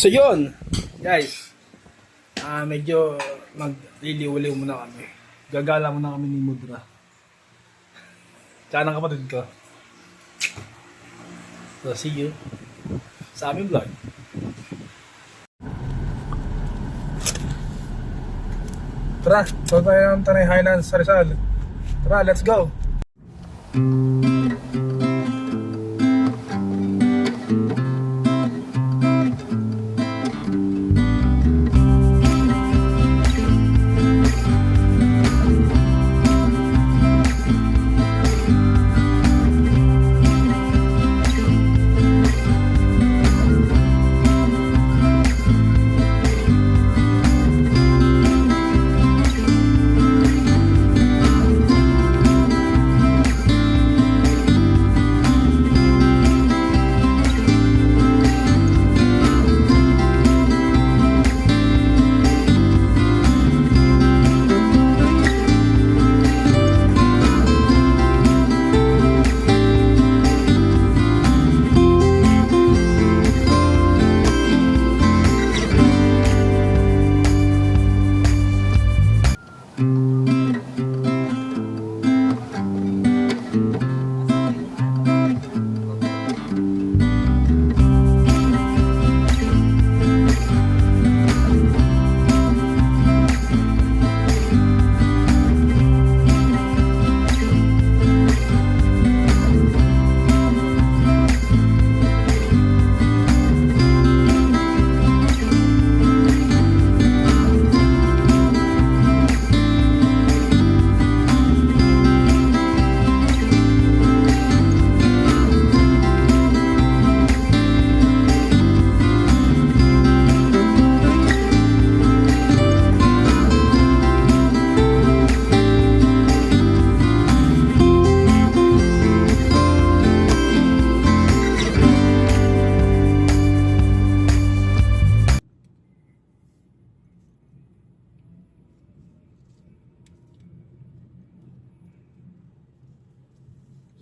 So yun, guys. Ah, medyo magliliwaliw muna kami. Gagala muna kami ni Mudra. Tsaka ng kapatid ko. So, see you sa aming vlog. Tara, so tayo ng Tanay Highlands sa Rizal. Tara, let's go! Gusto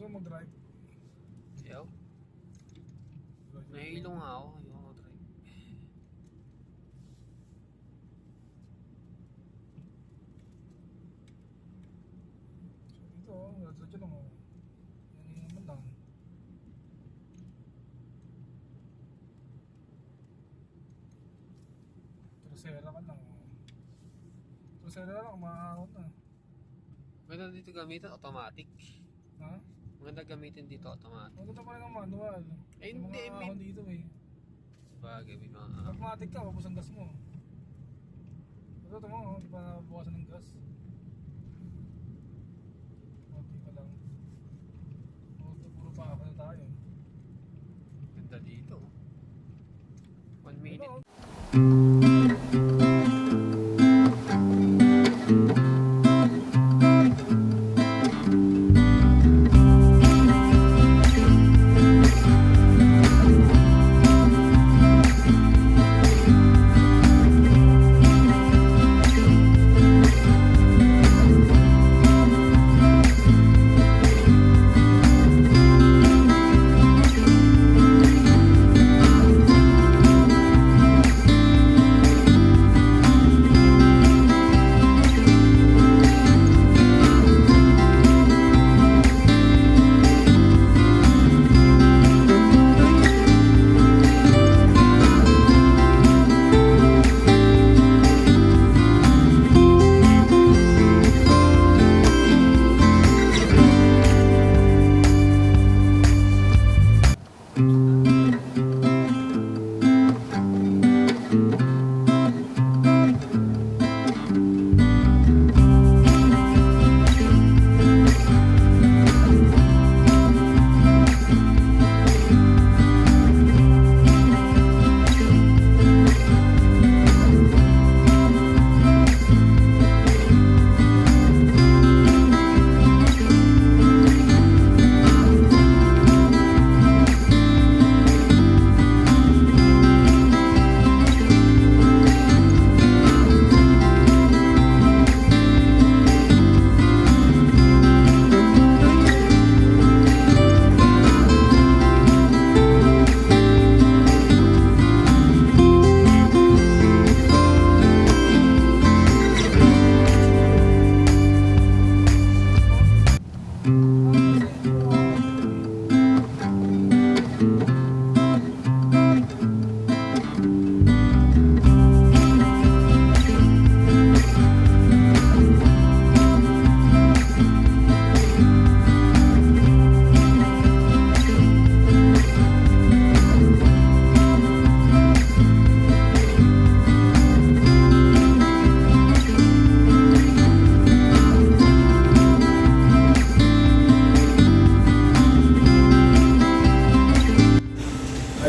mo mag-drive? Yaw. Nahihilo nga ako. Ayaw ako drive. So, dito, oh, nasa dyan lang, oh. Yan naman lang. Trasera ka lang, oh. Trasera lang, maahon na. Maganda dito gamitin automatic. Maganda gamitin dito automatic. Maganda pa rin ang manual. Eh, Yung hindi, mga may- ahon dito eh. Bagay, may mga... Automatic ka, mabos ang gas mo. Ito, ito mo, oh, di pa nabukasan ng gas. Okay pa lang. Oh, ito, puro pa ako na tayo. Ganda dito. One minute. Ano?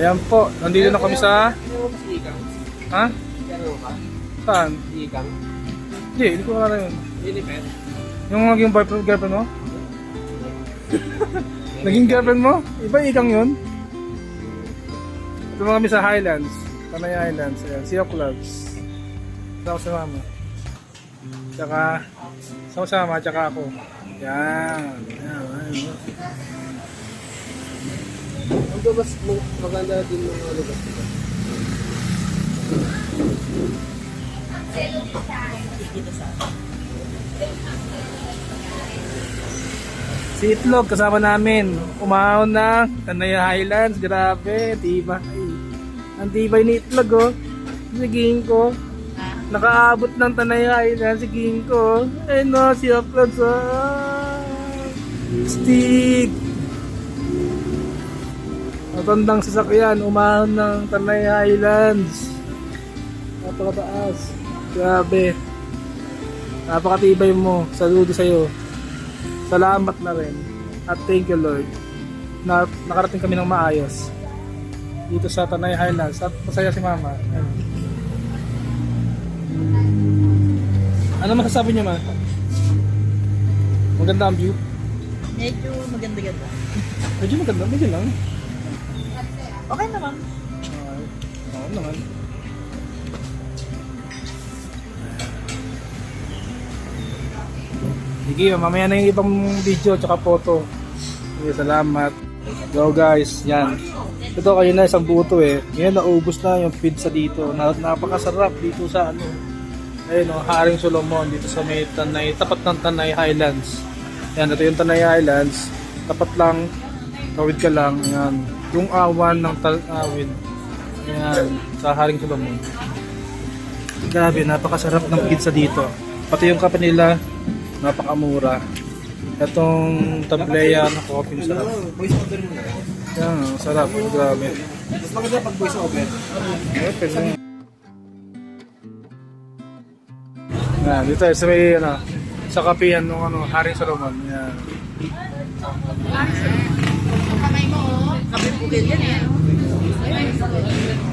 Ayan po, nandito na kami sa... Ha? Saan? Si Ikang? Hindi, hindi ko na yun. Yung naging boyfriend, girlfriend mo? naging girlfriend mo? Iba ikang yun? Ito kami sa Highlands. Panay Highlands. Ayan, Sea of Clouds. Sa ako sa mama. Tsaka, sa ako sa mama, tsaka ako. Yan. Yan. Ayan. Ang ba mas maganda din mga lugar dito? Si Itlog, kasama namin. Umahon ng Tanaya Highlands. Grabe, tibay. Ang tibay ni Itlog, oh. Si Ginko. Nakaabot ng Tanaya Highlands si Ginko. Eh no, si Upload sa... Stick. Matandang sasakyan, umahon ng Tanaya Highlands. Napakataas. Grabe. Napakatibay mo. Saludo sa'yo. Salamat na rin. At thank you Lord. Na nakarating kami ng maayos. Dito sa Tanay Highlands. At masaya si Mama. Ayun. Ano masasabi niyo ma? Maganda ang view. Medyo maganda-ganda. Medyo maganda. Medyo lang. Okay naman. Okay. Oo naman. Sige, mamaya na yung ibang video tsaka photo. Sige, salamat. Go guys, yan. Ito kayo na isang buto eh. Ngayon naubos na yung pizza dito. Na, napakasarap dito sa ano. Ayun oh, Haring Solomon dito sa may Tanay, tapat ng Tanay Highlands. Yan, ito yung Tanay Highlands. Tapat lang, tawid ka lang. Yan. Yung awan ng Talawin. Yan, sa Haring Solomon. Grabe, napakasarap ng pizza dito. Pati yung kape nila, napakamura. Itong tableya na coffee sarap. Yan, sarap. Grabe. Mas maganda pag voice over. Eh, pwede. Yan, dito sa may, ano, sa kapihan ng ano, Haring Solomon. Yan. Kape bukid yan eh.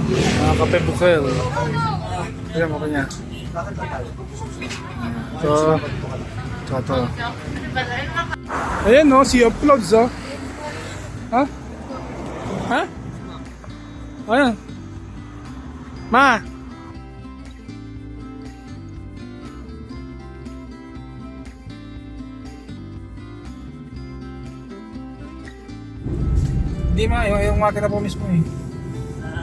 Mga kape bukel. Ayan mo kanya. So, tsaka to. Ayan no, of Clouds oh. Ha? Ha? Ayan. Ma! Hindi ma, yung, yung makina po mismo eh.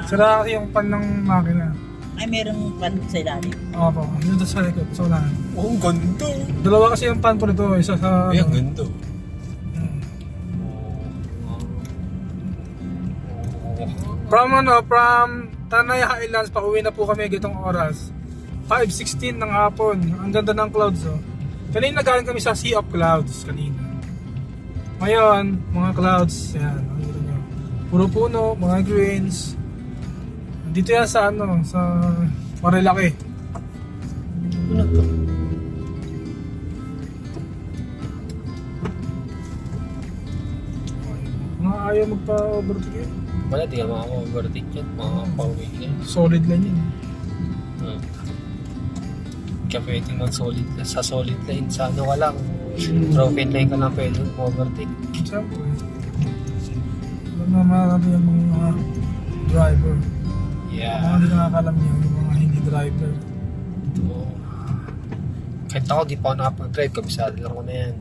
Sira kasi yung pan ng makina. Ay, merong pan sa ilalim. Oo po, yun doon sa likod, sa unahan. Oh, ganda. Dalawa kasi yung pan ko nito, isa sa... Ay, ang ano, ganda. From ano, from Tanay Highlands, pauwi na po kami gitong oras. 5.16 ng hapon. Ang ganda ng clouds oh. Kanina galing kami sa Sea of Clouds kanina. Ngayon, mga clouds, yan. Puro puno, mga greens. Dito yan sa ano, sa Marilaki. Ano to? Mga ayaw magpa-overtake yun. Wala, di ka makaka-overtake yan. Makaka-pauwi ka yan. Solid lang yun. Hmm. Kaya pwedeng mag-solid sa solid lane. Sa ano ka lang. Broken lane ka lang pwede overtake. Siyempre. Marami yung mga driver. Mga Yeah. hindi nakakalam niya, yung mga hindi driver. Oo. Kahit ako, di pa ako nakapag-drive. Kabisado lang ko na yan.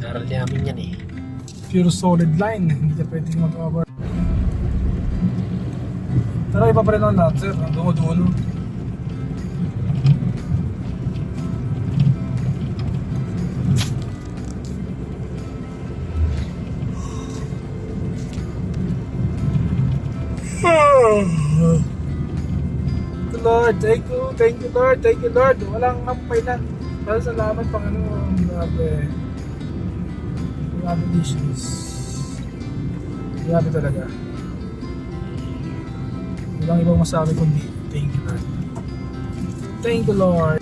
Naral namin yan eh. Pure solid line, hindi ka pwedeng mag-over. Pero iba pa rin ang lancer, ang dulo-dulo. Lord, thank you, thank you Lord, thank you Lord. Walang kampay na. Pero salamat Panginoon. Grabe. Grabe dishes. Grabe talaga. Walang ibang masabi kundi thank you Lord. Thank you Lord.